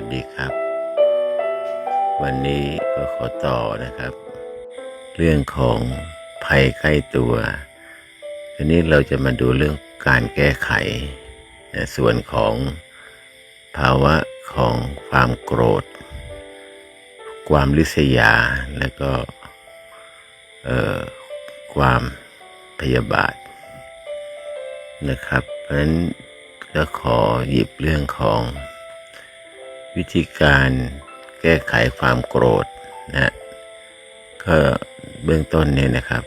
สวัสดีครับ วันนี้ก็ขอต่อนะครับ เรื่องของภัยใกล้ตัวทีนี้เราจะมาดูเรื่องการแก้ไขนะส่วนของภาวะของความโกรธ ความริษยา และก็ความพยาบาทนะครับ เพราะฉะนั้นก็ขอหยิบเรื่องของ วิธีการแก้ไขความโกรธนะก็เบื้องต้นเนี่ยนะครับ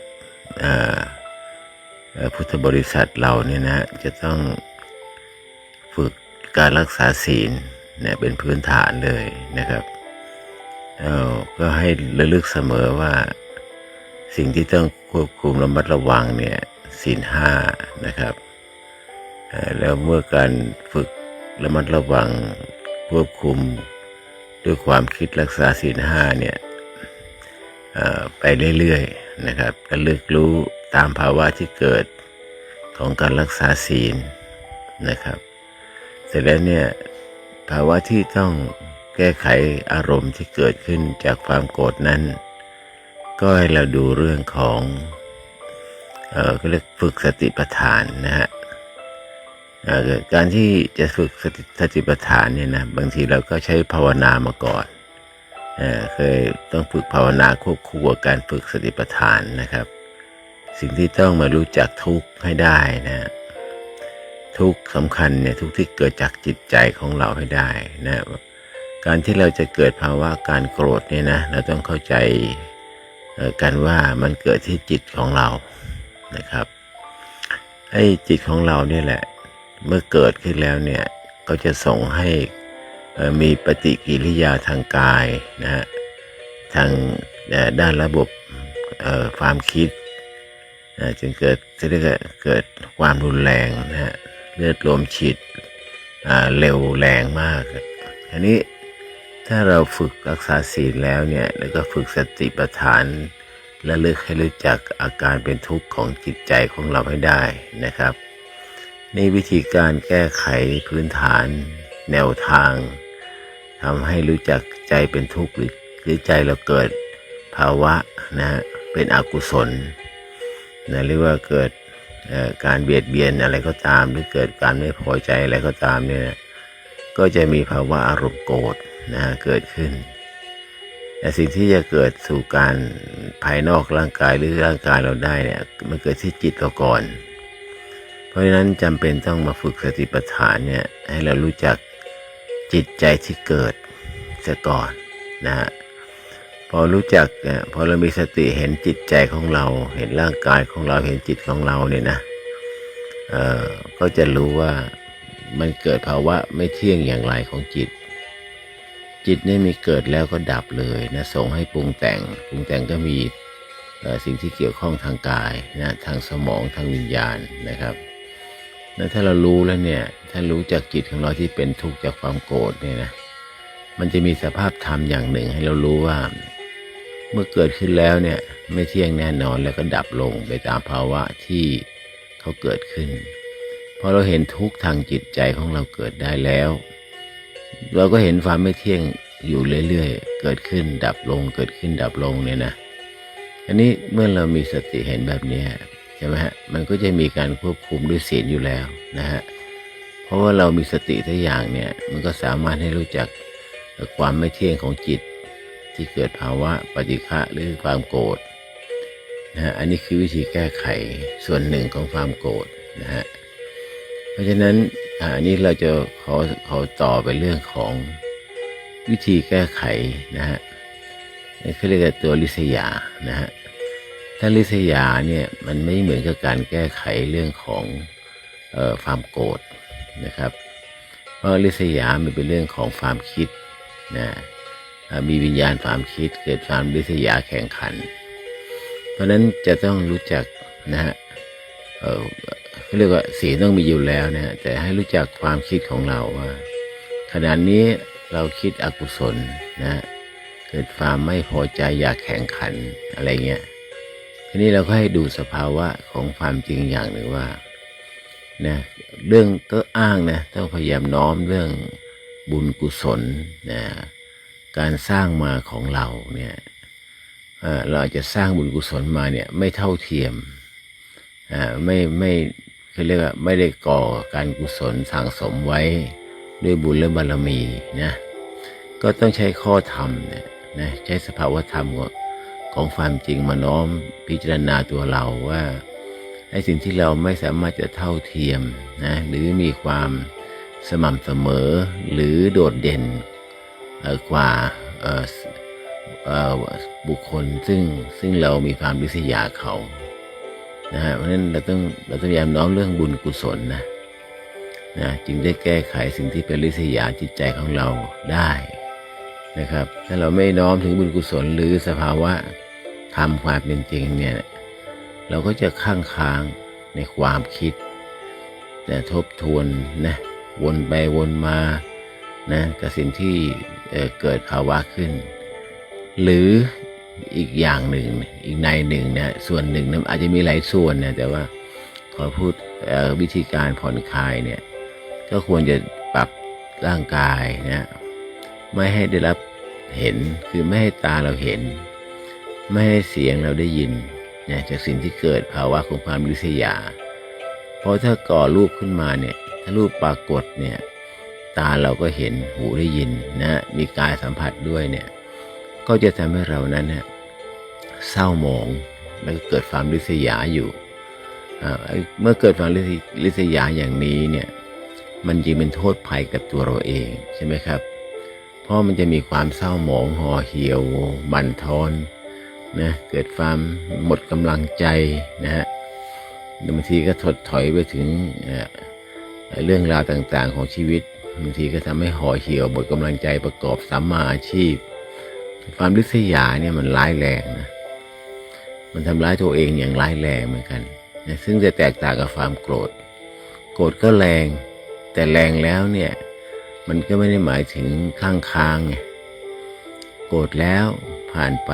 พุทธบริษัทเราเนี่ยนะจะต้องฝึกการรักษาศีลเนี่ยเป็นพื้นฐานเลยนะครับก็ให้ระลึกเสมอว่าสิ่งที่ต้องควบคุมระมัดระวังเนี่ยศีลห้านะครับแล้วเมื่อการฝึกระมัดระวัง ควบคุมด้วยความคิดรักษาศีลห้าเนี่ยไปเรื่อยๆนะครับระลึกรู้ตามภาวะที่เกิดของการรักษาศีลนะครับ เสร็จแล้วเนี่ยภาวะที่ต้องแก้ไขอารมณ์ที่เกิดขึ้นจากความโกรธนั้น ก็ให้เราดูเรื่องของ เออก็เรียกฝึกสติปัฏฐานนะฮะ การที่จะฝึกสติสติปัฏฐานเนี่ยนะบางทีเราก็ใช้ภาวนามาก่อนเอเคยต้องฝึกภาวนาควบคู่กับการฝึกสติปัฏฐานนะครับ สิ่งที่ต้องมารู้จักทุกข์ให้ได้นะทุกข์สำคัญเนี่ยทุกข์ที่เกิดจากจิตใจของเราให้ได้นะการที่เราจะเกิดภาวะการโกรธเนี่ยนะเราต้องเข้าใจกันว่ามันเกิดที่จิตของเรานะครับไอ้จิตของเราเนี่ยแหละ เมื่อเกิดขึ้นแล้วเนี่ยก็จะส่งให้มีปฏิกิริยาทางกายนะฮะทางด้านระบบความคิดจึงเกิดจะเรียกเกิดความรุนแรงนะฮะเลือดลมฉีดเร็วแรงมากอันนี้ถ้าเราฝึกรักษาศีลแล้วเนี่ยแล้วก็ฝึกสติปัฏฐานและเลือกให้รู้จักอาการเป็นทุกข์ของจิตใจของเราให้ได้นะครับ นี่วิธีการแก้ไขพื้นฐาน แนวทางทำให้รู้จักใจเป็นทุกข์หรือหรือใจเราเกิดภาวะนะเป็นอกุศลนะหรือว่าเกิดการเบียดเบียนอะไรก็ตาม หรือเกิดการไม่พอใจอะไรก็ตามเนี่ยก็จะมีภาวะอารมณ์โกรธนะฮะเกิดขึ้นแต่สิ่งที่จะเกิดสู่การภายนอกร่างกายหรือร่างกายเราได้เนี่ยมันเกิดที่จิตเราก่อน เพราะฉะนั้นจำเป็นต้องมาฝึกสติปัฏฐานเนี่ยให้เรารู้จักจิตใจที่เกิดเสียก่อนนะฮะพอรู้จักเนี่ยพอเรามีสติเห็นจิตใจของเรา เห็นร่างกายของเราเห็นจิตของเราเนี่ยนะเอ่อก็จะรู้ว่ามันเกิดภาวะไม่เที่ยงอย่างไรของจิต จิตนี่มีเกิดแล้วก็ดับเลยนะส่งให้ปรุงแต่งปรุงแต่งก็มีสิ่งที่เกี่ยวข้องทางกายนะทางสมองทางวิญญาณนะครับ แล้วถ้าเรารู้แล้วเนี่ย ถ้ารู้จากจิตของเราที่เป็นทุกข์จากความโกรธเนี่ยนะ มันจะมีสภาพธรรมอย่างหนึ่งให้เรารู้ว่า เมื่อเกิดขึ้นแล้วเนี่ย ไม่เที่ยงแน่นอนแล้วก็ดับลงไปตามภาวะที่เขาเกิดขึ้นพอเราเห็นทุกข์ทางจิตใจของเราเกิดได้แล้ว เราก็เห็นความไม่เที่ยงอยู่เรื่อยๆ เกิดขึ้นดับลง เกิดขึ้นดับลงเนี่ยนะ อันนี้เมื่อเรามีสติเห็นแบบนี้ ช่ไหมฮะมันก็จะมีการควบคุมด้วยศีลอยู่แล้วนะฮะเพราะว่าเรามีสติทุกอย่างเนี่ยมันก็สามารถให้รู้จักความไม่เที่ยงของจิตที่เกิดภาวะปฏิฆะหรือความโกรธนะฮะอันนี้คือวิธีแก้ไขส่วนหนึ่งของความโกรธนะฮะเพราะฉะนั้นอันนี้เราจะขอขอต่อไปเรื่องของวิธีแก้ไขนะฮะนี่เขาเรียกว่าตัวลิษยานะฮะ ถ้าลิษยาเนี่ยมันไม่เหมือนกับการแก้ไขเรื่องของออความโกรธนะครับ เพราะลิษยามันเป็นเรื่องของความคิดนะอ่ามีวิญญาณความคิดเกิดความลิษยาแข่งขัน เพราะนั้นจะต้องรู้จักนะฮะเขาเรียกว่าศีต้องมีอยู่แล้วนะแต่ให้รู้จักความคิดของเราว่าขณะนี้เราคิดอกุศลนะเกิดความไม่พอใจอยากแข่งขันอะไรเงี้ย ทีนี้เราก็ให้ดูสภาวะของความจริงอย่างหนึ่งว่านะเรื่องก็อ้างนะต้องพยายามน้อมเรื่องบุญกุศลนะการสร้างมาของเราเนี่ยเราอาจจะสร้างบุญกุศลมาเนี่ยไม่เท่าเทียมอ่าไม่ไม่เขาเรียกว่าไม่ได้ก่อการกุศลสั่งสมไว้ด้วยบุญและบารมีนะก็ต้องใช้ข้อธรรมเนี่ยนะใช้สภาวธรรม ของความจริงมาน้อมพิจารณาตัวเราว่าไอ้สิ่งที่เราไม่สามารถจะเท่าเทียมนะหรือมีความสม่ำเสมอหรือโดดเด่นกว่าบุคคลซึ่งซึ่งเรามีความริษยาเขานะฮะเพราะฉะนั้นเราต้องเราต้องพยายามน้อมเรื่องบุญกุศลนะนะจึงได้แก้ไขสิ่งที่เป็นริษยาจิตใจของเราได้นะครับ ถ้าเราไม่น้อมถึงบุญกุศลหรือสภาวะ ทำความเป็นจริงเนี่ยเราก็จะข้างค้างในความคิด แต่ทบทวนนะวนไปวนมานะกับสิ่งที่เเกิดภาวะขึ้น หรืออีกอย่างหนึ่งอีกในหนึ่งนะส่วนหนึ่งนะอาจจะมีหลายส่วนนะแต่ว่าขอพูดวิธีการผ่อนคลายเนี่ยก็ควรจะปรับร่างกายนะไม่ให้ได้รับเห็นคือไม่ให้ตาเราเห็น ไม่ให้เสียงเราได้ยินนะจากสิ่งที่เกิดภาวะของความริษยา เพราะถ้าก่อรูปขึ้นมาเนี่ยถ้ารูปปรากฏเนี่ยตาเราก็เห็นหูได้ยินนะมีกายสัมผัสด้วยเนี่ยก็จะทำให้เรานั้นเนี่ยเศร้าหมองแล้วก็เกิดความริษยาอยู่เมื่อเกิดความริษริษยาอย่างนี้เนี่ยมันจึงเป็นโทษภัยกับตัวเราเองใช่ไหมครับ เพราะมันจะมีความเศร้าหมองห่อเหี่ยวบั่นทอน นะเกิดความหมดกำลังใจนะฮะบางทีก็ถดถอยไปถึงเรื่องราวต่างๆของชีวิตบางทีก็ทำให้ห่อเหี่ยวหมดกำลังใจประกอบสัมมาอาชีพ ความริษยาเนี่ยมันร้ายแรงนะมันทำร้ายตัวเองอย่างร้ายแรงเหมือนกันนะซึ่งจะแตกต่างกับความโกรธ โกรธก็แรง แต่แรงแล้วเนี่ย มันก็ไม่ได้หมายถึงข้างค้างไงโกรธแล้วผ่านไป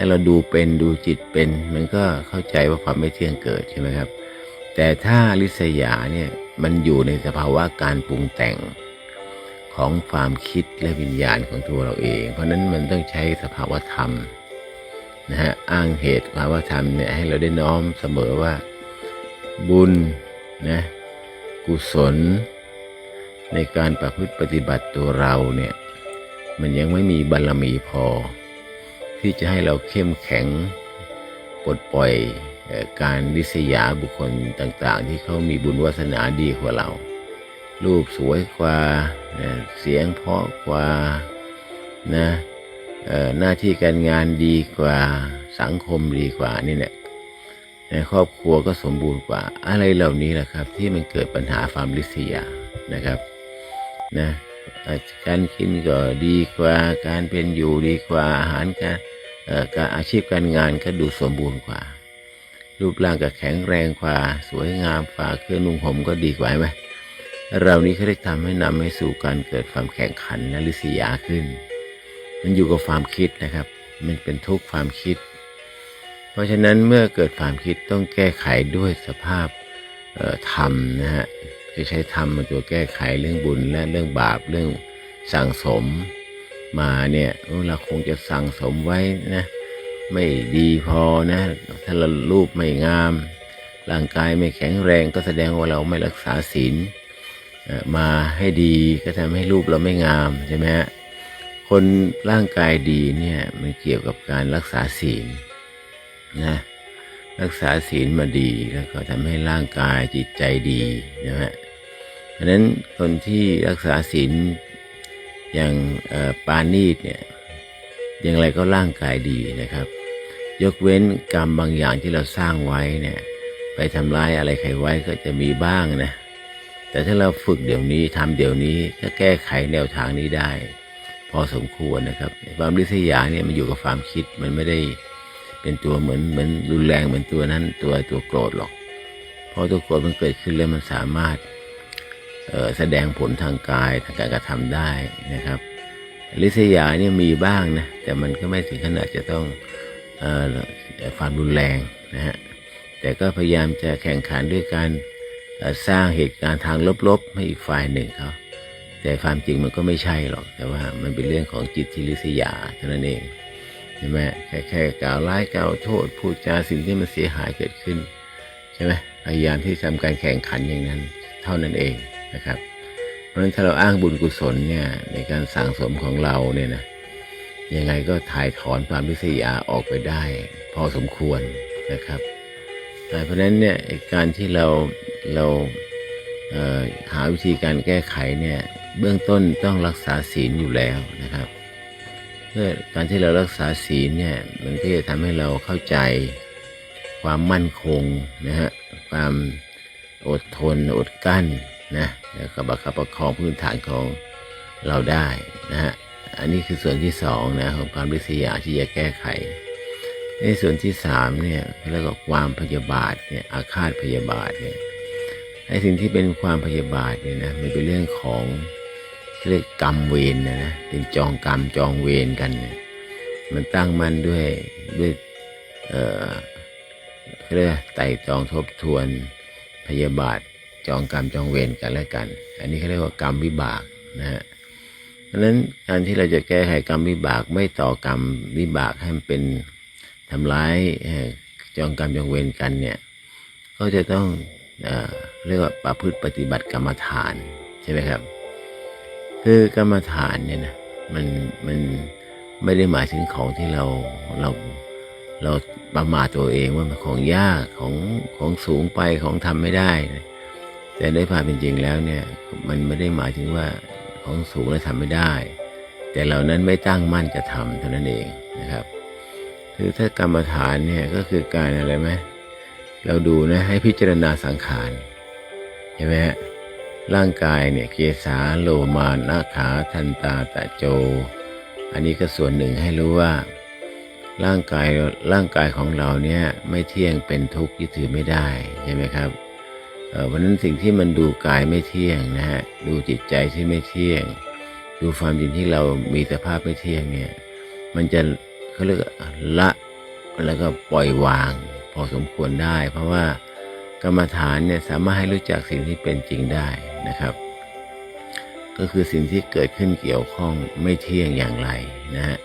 ถ้าเราดูเป็นดูจิตเป็น มันก็เข้าใจว่าความไม่เที่ยงเกิดใช่ไหมครับ แต่ถ้าลิษยาเนี่ยมันอยู่ในสภาวะการปรุงแต่งของความคิดและวิญญาณของตัวเราเอง เพราะนั้นมันต้องใช้สภาวธรรมนะฮะอ้างเหตุสภาวธรรมเนี่ยให้เราได้น้อมเสมอว่าบุญนะกุศล ในการประพฤติปฏิบัติตัวเราเนี่ยมันยังไม่มีบารมีพอ ที่จะให้เราเข้มแข็งปลดปล่อยการริษยาบุคคลต่างๆ ที่เขามีบุญวาสนาดีกว่าเรา รูปสวยกว่า เสียงเพราะกว่านะหน้าที่การงานดีกว่าสังคมดีกว่านี่แหละในครอบครัวก็สมบูรณ์กว่า อะไรเหล่านี้แหละครับ ที่มันเกิดปัญหาความริษยานะครับนะการกินก็ดีกว่า การเป็นอยู่ดีกว่าอาหารการ การอาชีพการงานก็ดูสมบูรณ์กว่า รูปร่างก็แข็งแรงกว่า สวยงามกว่าเครื่องนุ่งห่มก็ดีกว่าไหมเรานี้เขาได้ทำให้นำให้สู่การเกิดความแข่งขันและริษยาขึ้น มันอยู่กับความคิดนะครับ มันเป็นทุกความคิด เพราะฉะนั้นเมื่อเกิดความคิดต้องแก้ไขด้วยสภาพธรรมนะฮะจะใช้ธรรมมาตัวแก้ไขเรื่องบุญและเรื่องบาปเรื่องสั่งสม มาเนี่ยเราคงจะสั่งสมไว้นะไม่ดีพอนะ ถ้าเรารูปไม่งาม ร่างกายไม่แข็งแรงก็แสดงว่าเราไม่รักษาศีลมาให้ดีก็ทำให้รูปเราไม่งามใช่ไหมฮะคนร่างกายดีเนี่ยมันเกี่ยวกับการรักษาศีลนะรักษาศีลมาดีแล้วก็ทำให้ร่างกายจิตใจดีนะฮะเพราะนั้นคนที่รักษาศีล อย่างปานีตเนี่ยอย่างไรก็ร่างกายดีนะครับ ยกเว้นกรรมบางอย่างที่เราสร้างไว้เนี่ยไปทำร้ายอะไรใครไว้ก็จะมีบ้างนะ แต่ถ้าเราฝึกเดี๋ยวนี้ทำเดี๋ยวนี้ก็แก้ไขแนวทางนี้ได้ พอสมควรนะครับ ความริษยาเนี่ยมันอยู่กับความคิดมันไม่ได้เป็นตัวเหมือนเหมือนรุนแรงเหมือนตัวนั้นตัวตัวโกรธหรอก เพราะตัวโกรธมันเกิดขึ้นแล้วมันสามารถ แสดงผลทางกายทางการกระทำได้นะครับริษยาเนี่ยมีบ้างนะแต่มันก็ไม่ถึงขนาดจะต้องอความรุนแรงนะฮะแต่ก็พยายามจะแข่งขันด้วยการสร้างเหตุการณ์ทางลบๆให้อีกฝ่ายหนึ่งเขาแต่ความจริงมันก็ไม่ใช่หรอก แต่ว่ามันเป็นเรื่องของจิตที่ลิษยาเท่านั้นเองใช่ไหมแค่แค่กล่าวร้ายกล่าวโทษพูดจาสิ่งที่มันเสียหายเกิดขึ้นใช่ไหมพยายามที่จะทำการแข่งขันอย่างนั้น เท่านั้นเอง นะครับ เพราะฉะนั้นถ้าเราอ้างบุญกุศลเนี่ยในการสั่งสมของเราเนี่ยนะยังไงก็ถ่ายถอนความลิษยาออกไปได้ พอสมควรนะครับแต่เพราะฉะนั้นเนี่ยการที่เราเราเหาวิธีการแก้ไขเนี่ยเบื้องต้นต้องรักษาศีลอยู่แล้วนะครับเพื่อการที่เรารักษาศีลเนี่ยมันก็จะทำให้เราเข้าใจความมั่นคงนะฮะความอดทนอดกั้น นะแล้วก็ประคับประคองพื้นฐานของเราได้นะฮะอันนี้คือส่วนที่สองนะของความริษยาที่จะแก้ไข ในส่วนที่สามเนี่ยเรียกว่าความพยาบาทเนี่ยอาฆาตพยาบาทเนี่ยไอ้สิ่งที่เป็นความพยาบาทเนี่ยนะมันเป็นเรื่องของเรียกกรรมเวรนะนะเป็นจองกรรมจองเวรกันเนี่ยมันตั้งมันด้วยด้วยเอ่อเรียกไต่ตองทบทวนพยาบาท จองกรรมจองเวรกันและกัน อันนี้เขาเรียกว่ากรรมวิบากนะฮะเพราะนั้นการที่เราจะแก้ไขกรรมวิบากไม่ต่อกรรมวิบากให้มันเป็นทำร้ายจองกรรมจองเวรกันเนี่ยก็จะต้องเอเรียกว่าประพฤติปฏิบัติกรรมฐานใช่ไหมครับ คือกรรมฐานเนี่ยนะมันมันไม่ได้หมายถึงของที่เราเราเราประมาทตัวเองว่ามันของยากของของสูงไปของทำไม่ได้นะ แต่ในความเป็นจริงแล้วเนี่ย มันไม่ได้หมายถึงว่าของสูงแล้วทำไม่ได้ แต่เหล่านั้นไม่ตั้งมั่นจะทำเท่านั้นเองนะครับ คือถ้ากรรมฐานเนี่ยก็คือการอะไรไหมเราดูนะให้พิจารณาสังขารใช่ไหมฮะร่างกายเนี่ยเกสาโลมานาขาทันตาตะโจ อันนี้ก็ส่วนหนึ่งให้รู้ว่า ร่างกายร่างกายของเราเนี่ยไม่เที่ยงเป็นทุกข์ยึดถือไม่ได้ใช่ไหมครับ เพราะนั้นสิ่งที่มันดูกายไม่เที่ยงนะฮะดูจิตใจที่ไม่เที่ยง ดูความจริงที่เรามีสภาพไม่เที่ยงเนี่ย มันจะเขาเรียกละแล้วก็ปล่อยวาง พอสมควรได้ เพราะว่ากรรมฐานเนี่ยสามารถให้รู้จักสิ่งที่เป็นจริงได้นะครับ ก็คือสิ่งที่เกิดขึ้นเกี่ยวข้องไม่เที่ยงอย่างไรนะฮะ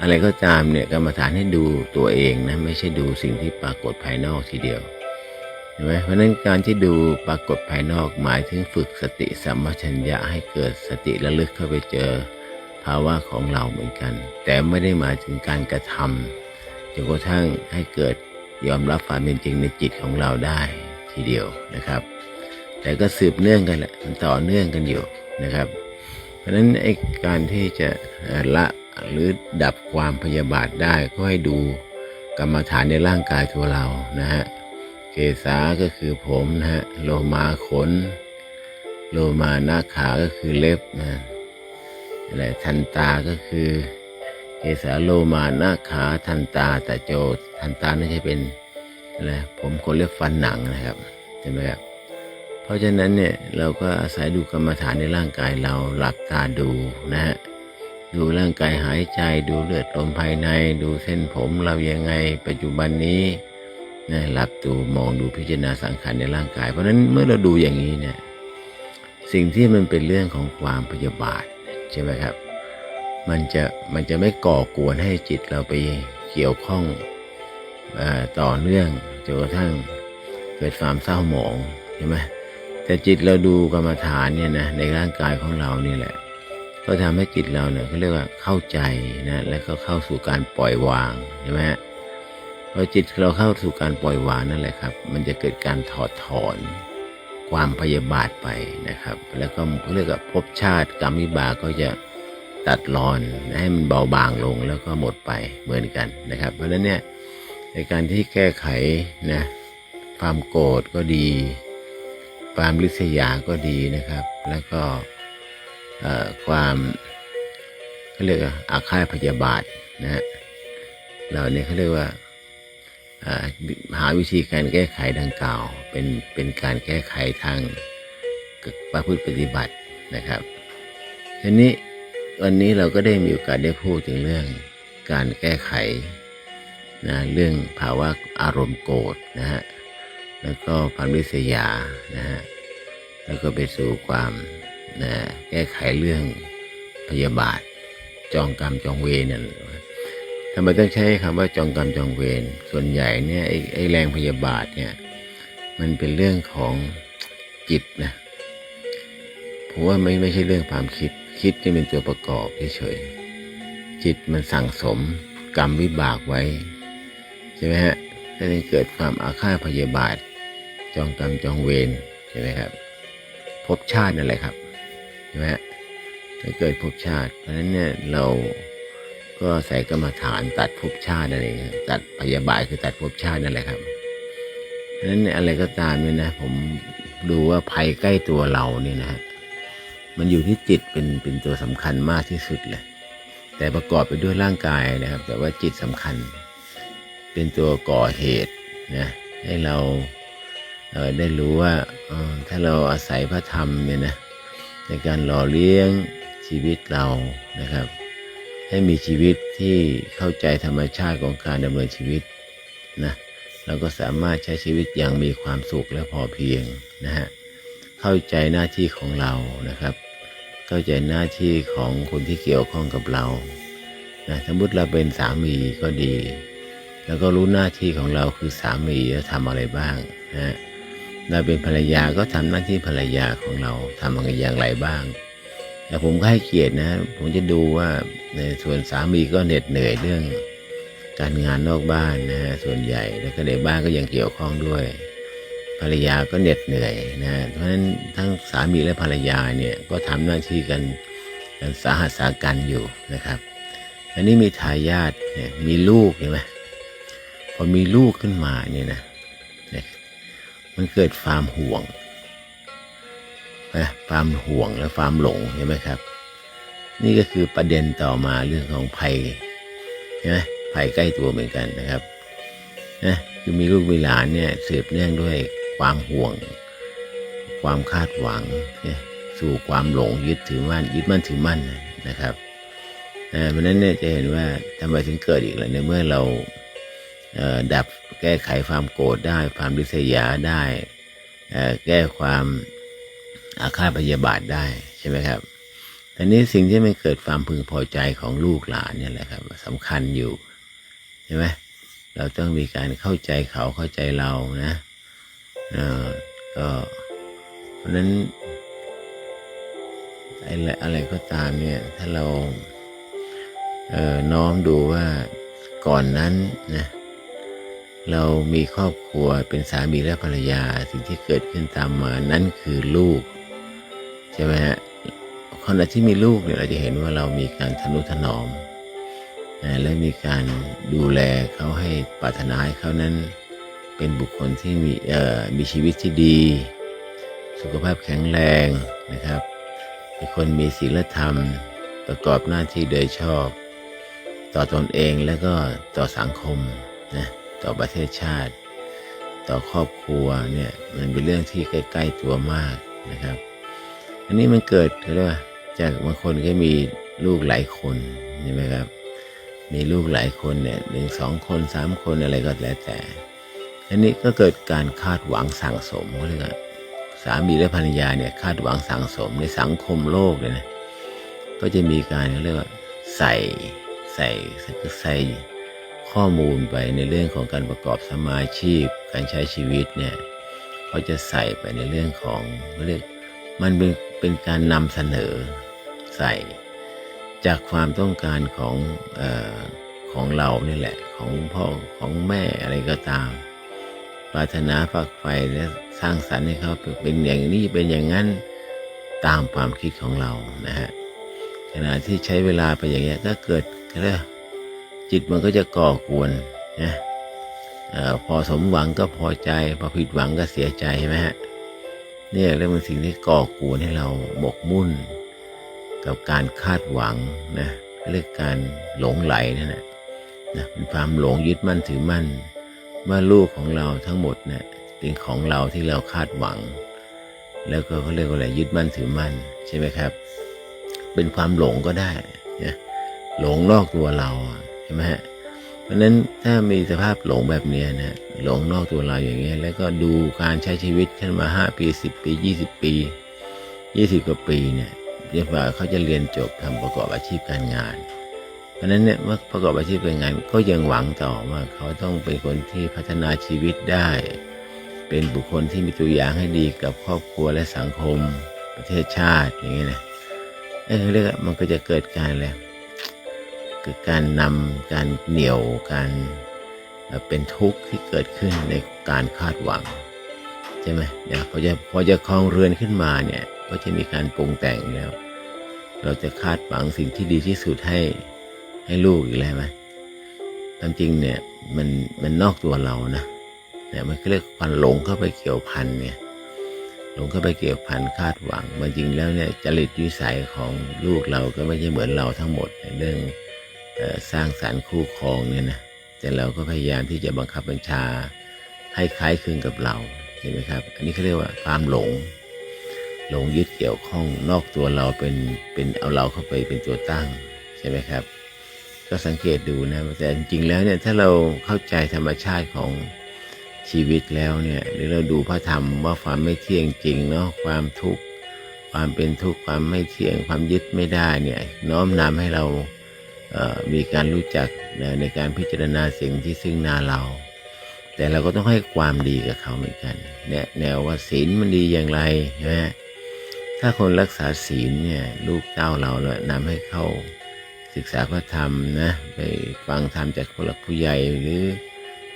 อะไรก็ตามเนี่ยกรรมฐานให้ดูตัวเองนะไม่ใช่ดูสิ่งที่ปรากฏภายนอกทีเดียว เห็นไหมเพราะนั้นการที่ดูปรากฏภายนอกหมายถึงฝึกสติสัมปชัญญะให้เกิดสติระลึกเข้าไปเจอภาวะของเราเหมือนกัน แต่ไม่ได้หมายถึงการกระทำจนกระทั่งให้เกิดยอมรับความเป็นจริงในจิตของเราได้ทีเดียวนะครับ แต่ก็สืบเนื่องกันแหละมันต่อเนื่องกันอยู่นะครับ เพราะฉะนั้นไอ้การที่จะละหรือดับความพยาบาทได้ก็ให้ดูกรรมฐานในร่างกายตัวเรานะฮะ เกษาก็คือผมนะฮะ โลมาขน โลมาหน้าขาก็คือเล็บนะอะไรทันตาก็คือ เกษาโลมาหน้าขาทันตาตะโจทันตาไม่ใช่เป็นอะไรผมขนเล็บฟันหนังนะครับใช่ไหมครับเพราะฉะนั้นเนี่ยเราก็อาศัยดูกรรมฐานในร่างกายเราหลับตาดูนะฮะดูร่างกายหายใจดูเลือดลมภายใน ดูเส้นผมเรายังไงปัจจุบันนี้ นะหลับดูมองดูพิจารณาสังขารในร่างกาย เพราะฉะนั้นเมื่อเราดูอย่างนี้เนี่ยสิ่งที่มันเป็นเรื่องของความพยาบาทใช่ไหมครับ มันจะมันจะไม่ก่อกวนให้จิตเราไปเกี่ยวข้องอต่อเนื่องจนกระทั่งเกิดความเศร้าหมองใช่ไหมแต่จิตเราดูกรรมฐานเนี่ยนะในร่างกายของเรานี่แหละ ก็ทำให้จิตเราเนี่ยเขาเรียกว่าเข้าใจนะแล้วก็เข้าสู่การปล่อยวางใช่ไหมฮะ พอจิตเราเข้าสู่การปล่อยวางนั่นแหละครับ มันจะเกิดการถอดถอนความพยาบาทไปนะครับ แล้วก็เขาเรียกว่าภพชาติกรรมวิบากก็จะตัดรอนให้มันเบาบางลงแล้วก็หมดไปเหมือนกันนะครับ เพราะฉะนั้นเนี่ยในการที่แก้ไขนะความโกรธก็ดี ความริษยาก็ดีนะครับ แล้วก็ความเขาเรียกว่าอาฆาตพยาบาทนะฮะเหล่านี้เขาเรียกว่า หาวิธีการแก้ไขดังกล่าว เป็นเป็นการแก้ไขทางประพฤติปฏิบัตินะครับทีนี้วันนี้เราก็ได้มีโอกาสได้พูดถึงเรื่องการแก้ไขนะเรื่องภาวะอารมณ์โกรธนะฮะแล้วก็ความริษยานะฮะแล้วก็ไปสู่ความนะแก้ไขเรื่องพยาบาทจองกรรมจองเวรนั่น ทำไมต้องใช้คำว่าจองกรรมจองเวรส่วนใหญ่เนี่ยไอ้ไอแรงพยาบาทเนี่ย มันเป็นเรื่องของจิตนะผมว่าไม่ไม่ใช่เรื่องความคิด คิดนี่เป็นตัวประกอบเฉยๆจิตมันสั่งสมกรรมวิบากไว้ใช่ไหมฮะถ้าได้เกิดความอาฆาตพยาบาท จองกรรมจองเวรใช่ไหมครับภพชาตินั่นแหละครับใช่ไหมฮะถ้าเกิดภพชาติ เพราะฉะนั้นเนี่ยเรา ก็ใส่กรรมฐานตัดภพชาตินั่นเองครับตัดพยาบาทคือตัดภพชาตินั่นแหละครับเพราะฉะนั้นอะไรก็ตามเนี่ยนะ ผมดูว่าภัยใกล้ตัวเราเนี่ยนะฮะมันอยู่ที่จิตเป็นเป็นตัวสำคัญมากที่สุดเลยแต่ประกอบไปด้วยร่างกายนะครับ แต่ว่าจิตสำคัญ เป็นตัวก่อเหตุนะให้เราเออได้รู้ว่าออถ้าเราอาศัยพระธรรมเนี่ยนะในการหล่อเลี้ยงชีวิตเรานะครับ ให้มีชีวิตที่เข้าใจธรรมชาติของการดำเนินชีวิตนะเราก็สามารถใช้ชีวิตอย่างมีความสุขและพอเพียงนะฮะเข้าใจหน้าที่ของเรานะครับ เข้าใจหน้าที่ของคนที่เกี่ยวข้องกับเรานะสมมติเราเป็นสามีก็ดี แล้วก็รู้หน้าที่ของเราคือสามีจะทำอะไรบ้างนะฮะเราเป็นภรรยาก็ทำหน้าที่ภรรยาของเราทำอะไรอย่างไรบ้าง แต่ผมก็ให้เกียรตินะ ผมจะดูว่าในส่วนสามีก็เหน็ดเหนื่อยเรื่อง การงานนอกบ้านนะฮะส่วนใหญ่แล้วก็ในบ้านก็ยังเกี่ยวข้องด้วย ภรรยาก็เหน็ดเหนื่อยนะ เพราะฉะนั้นทั้งสามีและภรรยาเนี่ยก็ทำหน้าที่กันกันสาหัสสากันอยู่นะครับ อันนี้มีทายาทเนี่ยมีลูกเห็นไหมพอมีลูกขึ้นมาเนี่ยนะ มันเกิดความห่วง นะความห่วงและความหลงเห็นไหมครับ นี่ก็คือประเด็นต่อมาเรื่องของภัยใช่ไหมภัยใกล้ตัวเหมือนกันนะครับนะคือมีลูกมีหลานเนี่ยสืบเนื่องด้วยความห่วง ความคาดหวังสู่ความหลงยึดถือมั่นยึดมั่นถือมั่นนะครับเอ่อเพราะนั้นเนี่ยจะเห็นว่าทำไมถึงเกิดอีกล่ะในเมื่อเราเดับแก้ไขความโกรธได้ ความริษยาได้แก้ความ อาฆาตพยาบาทได้ใช่ไหมครับแต่นี้สิ่งที่มันเกิดความพึงพอใจของลูกหลานเนี่ยแหละครับสำคัญอยู่ใช่ไหมเราต้องมีการเข้าใจเขาเข้าใจเรานะเออก็เพราะนั้นอะไรอะไรก็ตามเนี่ย ถ้าเราเออน้อมดูว่าก่อนนั้นนะเรามีครอบครัวเป็นสามีและภรรยาสิ่งที่เกิดขึ้นตามมา นั้นคือลูก ใช่ไหมฮะขณะที่มีลูกเนี่ยเราจะเห็นว่าเรามีการทนุถนอมนะและมีการดูแลเขาให้ปรารถนาให้เขานั้นเป็นบุคคลที่มีเอ่อมีชีวิตที่ดี สุขภาพแข็งแรงนะครับเป็นคนมีศีลธรรม ประกอบหน้าที่โดยชอบ ต่อตนเองแล้วก็ต่อสังคมนะต่อประเทศชาติ ต่อครอบครัวเนี่ยมันเป็นเรื่องที่ใกล้ ๆตัวมากนะครับ อันนี้มันเกิดเรียกว่าจากบางคนก็มีลูกหลายคนใช่ไหมครับ มีลูกหลายคนเนี่ยหนึ่งสองคนสามคนอะไรก็แล้วแต่ อันนี้ก็เกิดการคาดหวังสั่งสมเขาเรียกว่าสามีและภรรยาเนี่ยคาดหวังสั่งสมในสังคมโลกเลยนะก็จะมีการเขาเรียกว่าใส่ใส่ใส่ข้อมูลไปในเรื่องของการประกอบสมาชีพ การใช้ชีวิตเนี่ยเขาจะใส่ไปในเรื่องของเขาเรียกมันเป็น เป็นการนำเสนอใส่จากความต้องการของอของเรานี่แหละ ของพ่อของแม่อะไรก็ตาม ปรารถนาฝักใฝ่และสร้างสรรค์ให้เขาเป็นอย่างนี้เป็นอย่างนั้นตามความคิดของเรานะฮะขณะที่ใช้เวลาไปอย่างเงี้ยก็เกิดก็เรียกว่าจิตมันก็จะก่อกวนนะออพอสมหวังก็พอใจ พอผิดหวังก็เสียใจใช่ไหมฮะ เนี่ยเรื่องมันสิ่งที่ก่อกวนให้เราหมกมุ่น กับการคาดหวังนะเรียกการหลงไหลนั่นแหละนะเป็นความหลงยึดมั่นถือมั่น ว่าลูกของเราทั้งหมดเนะี่ยเป็นของเราที่เราคาดหวัง แล้วก็เขาเรียกว่าอะไรยึดมั่นถือมั่น ใช่ไหมครับ เป็นความหลงก็ได้นะหลงนอกตัวเราใช่ไหมฮะ ราะนั้นถ้ามีสภาพหลงแบบเนี้ยนะหลงนอกตัวเราอย่างเงี้ยแล้วก็ดูการใช้ชีวิตขึ้นมาห้าปีสิบปียี่สิบปียี่สิบกว่าปีเนี่ยจนกว่าเขาจะเรียนจบทำประกอบอาชีพการงาน เพราะฉะนั้นเนี่ยเมื่อประกอบอาชีพการงานก็ยังหวังต่อว่าเขาต้องเป็นคนที่พัฒนาชีวิตได้ เป็นบุคคลที่มีตัวอย่างให้ดีกับครอบครัวและสังคมประเทศชาติอย่างเงี้ยนะเออเรียกมันก็จะเกิดการอะไรเกิดการนำการเหนี่ยวการเป็นทุกข์ที่เกิดขึ้นในการคาดหวังใช่ไหมเนี่ยพอจะพอจะคลองเรือนขึ้นมาเนี่ยก็จะมีการปรุงแต่งแล้ว เราจะคาดหวังสิ่งที่ดีที่สุดให้ให้ลูกอีกแล้วไหมตามจริงเนี่ยมันมันนอกตัวเรานะเนี่ยมันก็เรียกควันหลงเข้าไปเกี่ยวพันเนี่ยหลงเข้าไปเกี่ยวพันคาดหวังมันจริงแล้วเนี่ยจริตวิสัยของลูกเราก็ไม่ใช่เหมือนเราทั้งหมดในเรื่อง สร้างสารรค์คู่ครองเนี่ยนะแต่เราก็พยายามที่จะบังคับบัญชาให้คล้ายคลึงกับเราเห็นไหมครับ อันนี้เขาเรียกว่าความหลง หลงยึดเกี่ยวข้องนอกตัวเราเป็นเป็นเอาเราเข้าไปเป็นตัวตั้งใช่ไหมครับ ก็สังเกตดูนะแต่จริงๆแล้วเนี่ยถ้าเราเข้าใจธรรมชาติของชีวิตแล้วเนี่ยหรือเราดูพระธรรมว่าความไม่เที่ยงจริงเนาะความทุกข์ความเป็นทุกข์ความไม่เที่ยงความยึดไม่ได้เนี่ยน้อมนำให้เรา มีการรู้จักในการพิจารณาสิ่งที่ซึ่งหน้าเรา แต่เราก็ต้องให้ความดีกับเขาเหมือนกันแนวว่าศีลมันดีอย่างไรใช่ไหมถ้าคนรักษาศีลเนี่ยลูกเต้าเราแล้วนำให้เขาศึกษาพระธรรมนะไปฟังธรรมจากผู้หลักผู้ใหญ่หรือ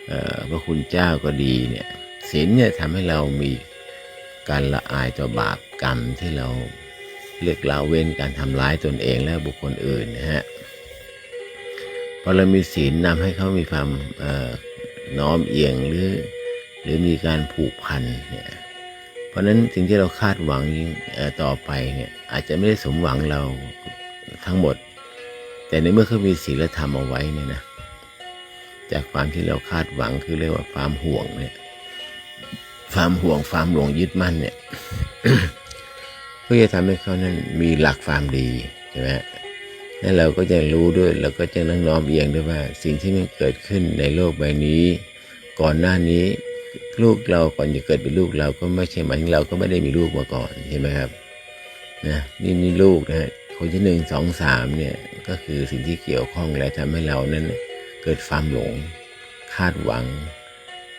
เอ่อพระคุณเจ้าก็ดีเนี่ยศีลเนี่ยทำให้เรามีการละอายต่อบาปกรรมที่เราเลือกละเว้นการทำร้ายตนเองและบุคคลอื่นนะฮะ พอเรามีศีลนำให้เขามีความน้อมเอียงหรือหรือมีการผูกพันเนี่ยเพราะฉะนั้นสิ่งที่เราคาดหวังต่อไปเนี่ยอาจจะไม่ได้สมหวังเราทั้งหมด แต่ในเมื่อเขามีศีลธรรมเอาไว้เนี่ยนะจากความที่เราคาดหวังคือเรียกว่าความห่วงเนี่ยความห่วงความหลงยึดมั่นเนี่ยก็จะทำให้เขานั้นมีหลักความดีใช่ไหม และเราก็จะรู้ด้วยเราก็จะนั่งน้อมเอียงด้วยว่า สิ่งที่มันเกิดขึ้นในโลกใบนี้ ก่อนหน้านี้ลูกเราก่อนจะเกิดเป็นลูกเราก็ไม่ใช่หมายถึงเราก็ไม่ได้มีลูกมาก่อนใช่ไหมครับนะนี่นี่ลูกนะฮะคนที่หนึ่งสองสามเนี่ยก็คือสิ่งที่เกี่ยวข้องและทำให้เรานั้นเกิดความหลง คาดหวัง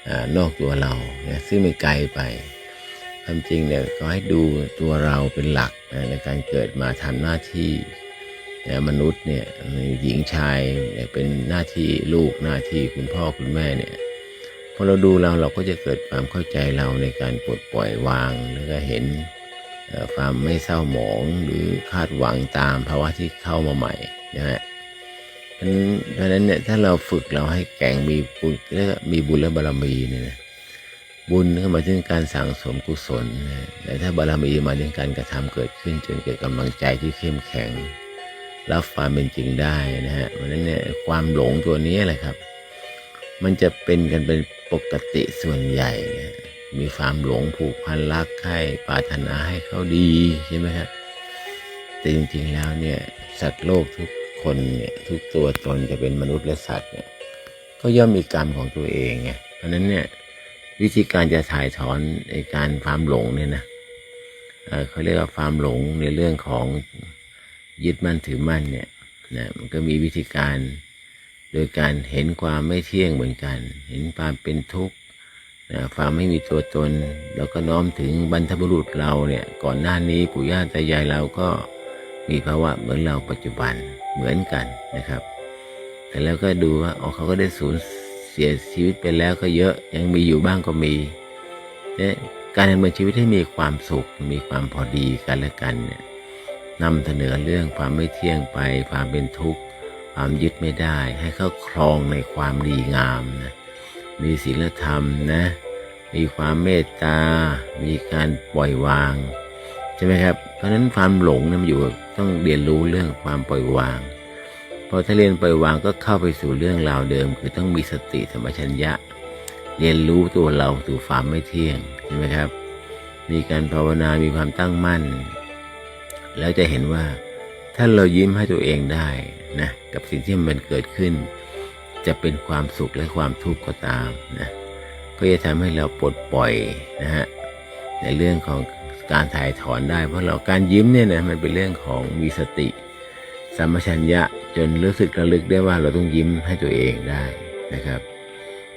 อานอกตัวเรานะซึ่งมันไกลไปความจริงเนี่ยก็ให้ดูตัวเราเป็นหลักนะในการเกิดมาทำหน้าที่ นี่ยมนุษย์เนี่ยหญิงชายเนี่ยเป็นหน้าที่ลูกหน้าที่คุณพ่อคุณแม่เนี่ยพอเราดูเราเราก็จะเกิดความเข้าใจเราในการปลดปล่อยวางแล้วก็เห็นความไม่เศร้าหมองหรือคาดหวังตามภาวะที่เข้ามาใหม่นะฮะเพราะฉะนั้นเพราะฉะนั้นเนี่ยถ้าเราฝึกเราให้แก่งมีบุญเรียกว่ามีบุญและบารมีเนี่ยนะบุญก็มาถึงการสั่งสมกุศลนะแต่ถ้าบารมีมาถึงการกระทำเกิดขึ้นจนเกิดกำลังใจที่เข้มแข็ง รับความเป็นจริงได้นะฮะเพราะฉะนั้นเนี่ยความหลงตัวนี้แหละครับ มันจะเป็นกันเป็นปกติส่วนใหญ่นะมีความหลงผูกพันรักใคร่ปรารถนาให้เขาดีใช่ไหมครับแต่จริงๆแล้วเนี่ยสัตว์โลกทุกคนเนี่ยทุกตัวตนจะเป็นมนุษย์และสัตว์เนี่ยก็ย่อมมีกรรมของตัวเองไงเพราะนั้นเนี่ยวิธีการจะถ่ายถอนในการความหลงเนี่ยนะเเขาเรียกว่าความหลงในเรื่องของ ยึดมั่นถือมั่นเนี่ยนะมันก็มีวิธีการโดยการเห็นความไม่เที่ยงเหมือนกัน เห็นความเป็นทุกข์นะความไม่มีตัวตน แล้วก็น้อมถึงบรรพบุรุษเราเนี่ยก่อนหน้านี้ปู่ย่าตายายเราก็มีภาวะเหมือนเราปัจจุบันเหมือนกันนะครับ แต่แล้วก็ดูว่าอ๋อเขาก็ได้สูญเสียชีวิตไปแล้วก็เยอะยังมีอยู่บ้างก็มีเนี่ยการดำเนินชีวิตให้มีความสุขมีความพอดีกันและกันเนี่ย นำเสนอเรื่องความไม่เที่ยงไป ความเป็นทุกข์ ความยึดไม่ได้ ให้เข้าครองในความดีงามนะมีศีลธรรมนะ มีความเมตตา มีการปล่อยวางใช่ไหมครับ เพราะฉะนั้นความหลงนี่ยมันอยู่ต้องเรียนรู้เรื่องความปล่อยวางพอถ้าเรียนปล่อยวางก็เข้าไปสู่เรื่องราวเดิม คือต้องมีสติสัมปชัญญะ เรียนรู้ตัวเราสู่ความไม่เที่ยงใช่ไหมครับ มีการภาวนา มีความตั้งมั่น แล้วจะเห็นว่า ถ้าเรายิ้มให้ตัวเองได้นะกับสิ่งที่มันเกิดขึ้น จะเป็นความสุขและความทุกข์ก็ตามนะก็จะทำให้เราปลดปล่อยนะฮะในเรื่องของการถ่ายถอนได้ เพราะเราการยิ้มเนี่ยนะมันเป็นเรื่องของมีสติสัมปชัญญะจนรู้สึกระลึกได้ว่าเราต้องยิ้มให้ตัวเองได้นะครับ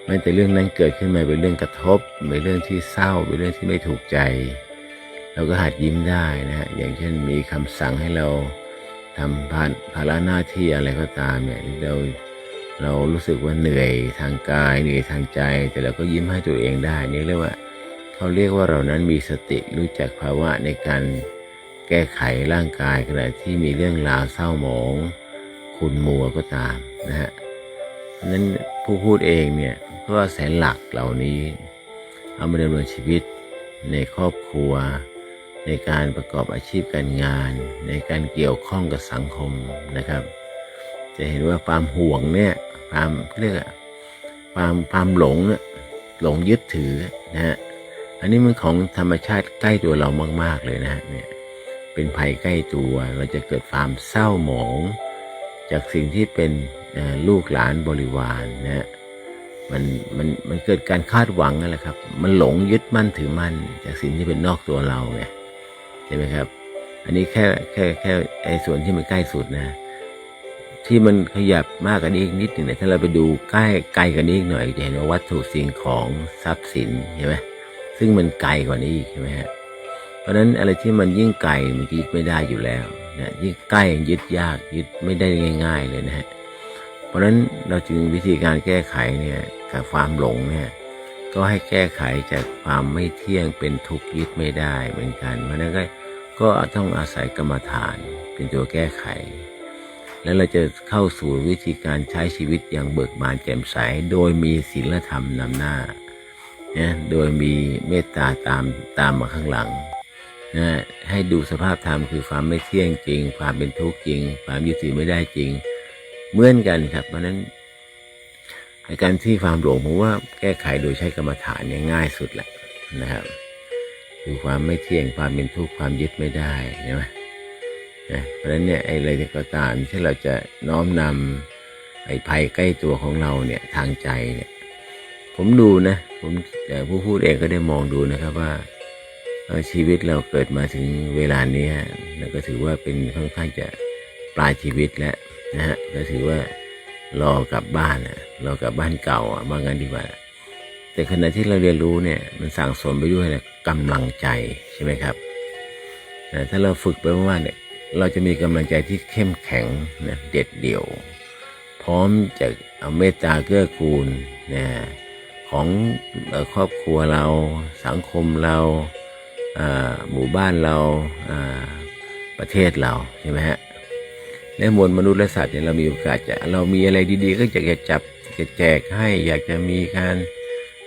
แม้แต่เรื่องนั้นเกิดขึ้นมาเป็นเรื่องกระทบเป็นเรื่องที่เศร้าเป็นเรื่องที่ไม่ถูกใจ เราก็หัดยิ้มได้นะฮะอย่างเช่นมีคำสั่งให้เราทำภาภาระหน้าที่อะไรก็ตามเนี่ยเราเรารู้สึกว่าเหนื่อยทางกายเหนื่อยทางใจ แต่เราก็ยิ้มให้ตัวเองได้นี่เรียกว่าเขาเรียกว่าเรานั้นมีสติรู้จักภาวะในการแก้ไขร่างกายขณะที่มีเรื่องราวเศร้าหมองขุ่นมัวก็ตามนะฮะเพราะฉะนั้นผู้พูดเองเนี่ยก็อาศัยหลักเหล่านี้เอามาดำเนินชีวิตในครอบครัว ในการประกอบอาชีพการงาน ในการเกี่ยวข้องกับสังคมนะครับ จะเห็นว่าความห่วงเนี่ยความเรียกความความหลงหลงยึดถือนะฮะอันนี้มันของธรรมชาติใกล้ตัวเรามาก ๆ เลยนะเนี่ยเป็นภัยใกล้ตัวเราจะเกิดความเศร้าหมอง จากสิ่งที่เป็นลูกหลานบริวารนะฮะมันมันมันเกิดการคาดหวังนั่นแหละครับ มันหลงยึดมั่นถือมั่นจากสิ่งที่เป็นนอกตัวเราไง ใช่ไหมครับ อันนี้แค่แค่แค่ไอ้ส่วนที่มันใกล้สุดนะ ที่มันขยับมากกันอีกนิดหนึ่งเนี่ยถ้าเราไปดูใกล้ไกลกันอีกหน่อยจะเห็นว่าวัตถุสิ่งของทรัพย์สินใช่ไหมซึ่งมันไกลกว่านี้อีกใช่ไหมฮะเพราะฉะนั้นอะไรที่มันยิ่งไกลมันยึดไม่ได้อยู่แล้วนะยิ่งใกล้ยึดยากยึดไม่ได้ง่าย ๆ เลยนะฮะเพราะฉะนั้นเราจึงวิธีการแก้ไขเนี่ยกับความหลงเนี่ยก็ให้แก้ไขจากความไม่เที่ยงเป็นทุกข์ยึดไม่ได้เหมือนกันเพราะนั้นก็ ก็ต้องอาศัยกรรมฐานเป็นตัวแก้ไข แล้วเราจะเข้าสู่วิธีการใช้ชีวิตอย่างเบิกบานแจ่มใส โดยมีศีลธรรมนำหน้านะโดยมีเมตตาตามตามมาข้างหลังนะให้ดูสภาพธรรมคือความไม่เที่ยงจริง ความเป็นทุกข์จริง ความยึดถือไม่ได้จริง เหมือนกันครับ เพราะฉะนั้นในการที่ความหลงผมว่าแก้ไขโดยใช้กรรมฐานเนี่ยง่ายสุดแหละนะครับ คือความไม่เที่ยงความเป็นทุกข์ความยึดไม่ได้ใช่ไหมนะเพราะฉะนั้นเนี่ยไอ้อะไรก็ตามที่เราจะน้อมนำไอ้ภัยใกล้ตัวของเราเนี่ยทางใจเนี่ยผมดูนะผมแต่ผู้พูดเองก็ได้มองดูนะครับว่าชีวิตเราเกิดมาถึงเวลานี้ล้วก็ถือว่าเป็นค่อนข้างจะปลายชีวิตแล้วนะฮะก็ถือว่ารอกลับบ้านนะรอกลับบ้านเก่าว่างั้นดีกว่า แต่ขณะที่เราเรียนรู้เนี่ยมันสั่งสมไปด้วยนะกำลังใจใช่ไหมครับนะถ้าเราฝึกไปมากๆเนี่ยเราจะมีกำลังใจที่เข้มแข็งนะเด็ดเดี่ยว พร้อมจะเอาเมตตาเกื้อกูลนะของครอบครัวเราสังคมเราหมู่บ้านเราประเทศเราใช่ไหมฮะและมวลมนุษย์และสัตว์เนี่ยเรามีโอกาสจะเรามีอะไรดีๆ ก็อยากจะจับจะแจกให้อยากจะมีการ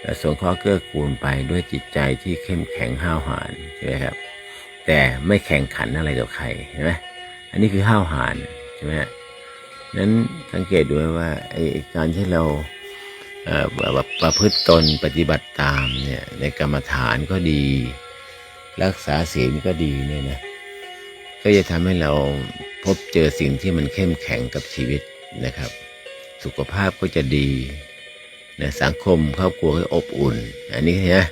เอ่อสงเคราะห์เกื้อกูลไปด้วยจิตใจที่เข้มแข็งห้าวหาญใช่ไหมครับ แต่ไม่แข่งขันอะไรกับใครใช่ไหมอันนี้คือห้าวหาญใช่ไหมนั้นสังเกตดูว่าไอ้การที่เราแบบประพฤติตนปฏิบัติตามเนี่ยในกรรมฐานก็ดี รักษาศีลก็ดีเนี่ยนะก็จะทำให้เราพบเจอสิ่งที่มันเข้มแข็งกับชีวิตนะครับ สุขภาพก็จะดี นะสังคมครอบครัวก็อบอุ่น อันนี้นะ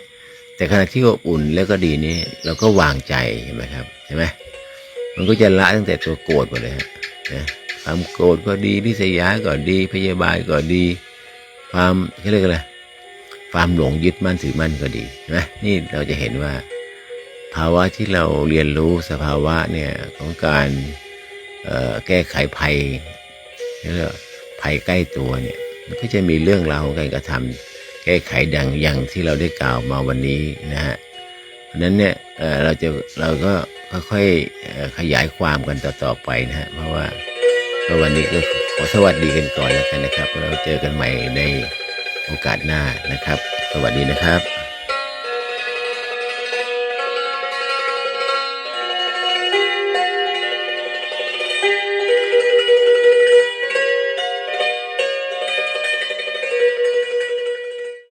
แต่ขณะที่อบอุ่นแล้วก็ดีนี้เราก็วางใจใช่ไหมครับใช่ไหมมันก็จะละตั้งแต่ตัวโกรธหมดเลยฮะนะความโกรธก็ดีริษยาก็ดี พยาบาทก็ดี ความเขาเรียกอะไรความหลงยึดมั่นถือมั่นก็ดีใช่ไหมนี่เราจะเห็นว่า ภาวะที่เราเรียนรู้สภาวะเนี่ยของการแก้ไขภัยเรียกภัยใกล้ตัวเนี่ย ก็จะมีเรื่องราวของการกระทำแก้ไขดังอย่างที่เราได้กล่าวมาวันนี้นะฮะเพราะนั้นเนี่ยเราจะเราก็ค่อยๆขยายความกันต่อๆไปนะฮะเพราะว่าวันนี้ก็ขอสวัสดีกันก่อนแล้วกันนะครับ เราเจอกันใหม่ในโอกาสหน้านะครับ สวัสดีนะครับ